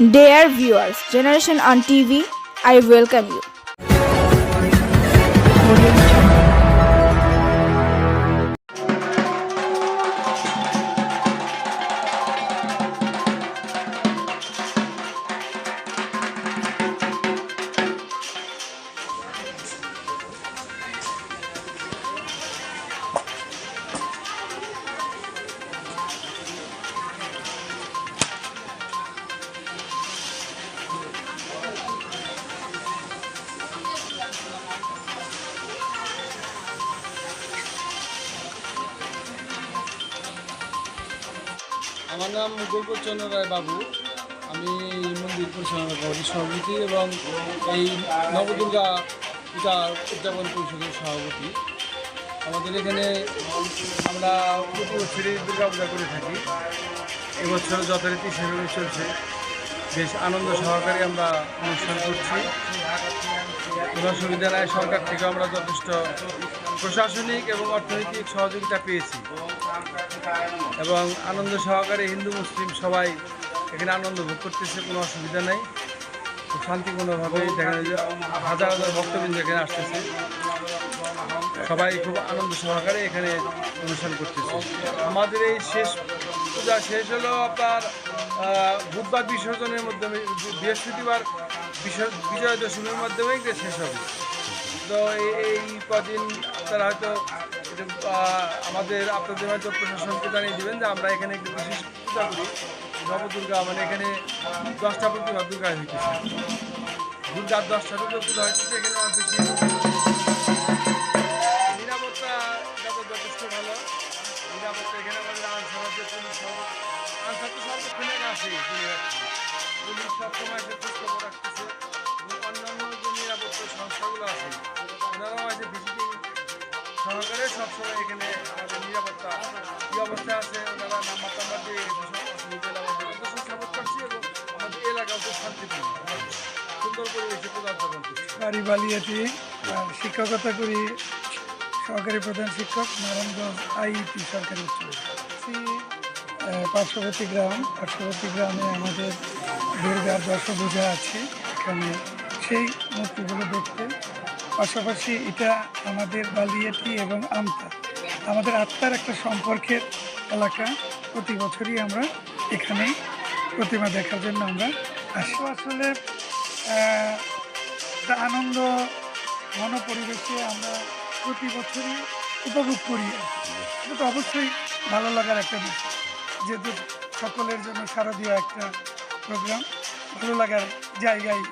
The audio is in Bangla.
Dear viewers, Generation on TV, I welcome you. আমার নাম গোকুল চন্দ্র রায় বাবু আমি মন্দির পরিচালনা করি সভাপতি এবং এই নবদুর্গা পূজা উদযাপন পরিষদের সভাপতি। আমাদের এখানে আমরা প্রতি বছরই দুর্গা পূজা করে থাকি। এবছর যথারীতি সেভাবে চলছে। বেশ আনন্দ সহকারে আমরা অনুষ্ঠান করছি। কোনো সরকার থেকে আমরা যথেষ্ট প্রশাসনিক এবং অর্থনৈতিক সহযোগিতা পেয়েছি। এবং আনন্দ সহকারে হিন্দু, মুসলিম সবাই এখানে আনন্দ ভোগ করতেছে, কোনো অসুবিধা নেই। শান্তিপূর্ণভাবে দেখা যায় হাজার হাজার ভক্তবৃন্দ এখানে আসতেছে। সবাই খুব আনন্দ সহকারে এখানে অনুষ্ঠান করতেছে। আমাদের এই শেষ পূজা শেষ হলো আপনার বুধবার বিসর্জনের মাধ্যমে, বৃহস্পতিবার বিজয়া দশমীর মাধ্যমে শেষ হবে। তো এই কদিন আপনারা হয়তো আহ, আমাদের আপনাদের হয়তো প্রশাসনকে জানিয়ে দেবেন যে আমরা এখানে একটি বিশেষ পূজা করি। নবদুর্গা মানে এখানে দশটা প্রতিমা দুর্গা হইতেছে। দুর্গার দশটা দুর্গা পূজা হইতেছে এখানে অনেক বেশি নিরাপত্তা যথেষ্ট ভালো। নিরাপত্তা এখানে আমাদের আইন সমাজের আসে পুলিশ সবসময় রাখতেছে। অন্যান্য সহকারে সবসময় এখানে আমাদের নিরাপত্তা কী অবস্থা আছে, ওনারা নাম্বার টাম্বার দিয়ে সাপোর্ট করছি এবং আমাদের এলাকাও খুব শান্তিপূর্ণ সুন্দর পরিবেশে প্রদান করছি। বাড়ি শিক্ষকতা করি। সহকারী প্রধান শিক্ষক, নারায়ণগঞ্জ আইইপি সরকারি উচ্চ পার্শ্ববর্তী গ্রাম, পার্শ্ববর্তী গ্রামে আমাদের দুর্গার দশভূজা আছে। এখানে সেই মূর্তিগুলো দেখতে পাশাপাশি এটা আমাদের বালিয়াটি এবং আমতা। আমাদের আত্মার একটা সম্পর্কের এলাকা। প্রতি বছরই আমরা এখানে প্রতিমা দেখার জন্য আমরা আসি। আসলে আনন্দ, ঘন পরিবেশে আমরা প্রতি বছরই উপভোগ করি। এটা তো অবশ্যই ভালো লাগার একটা বিষয়। যেহেতু সকলের জন্য শারদীয় একটা প্রোগ্রাম, ভালো লাগার জায়গায়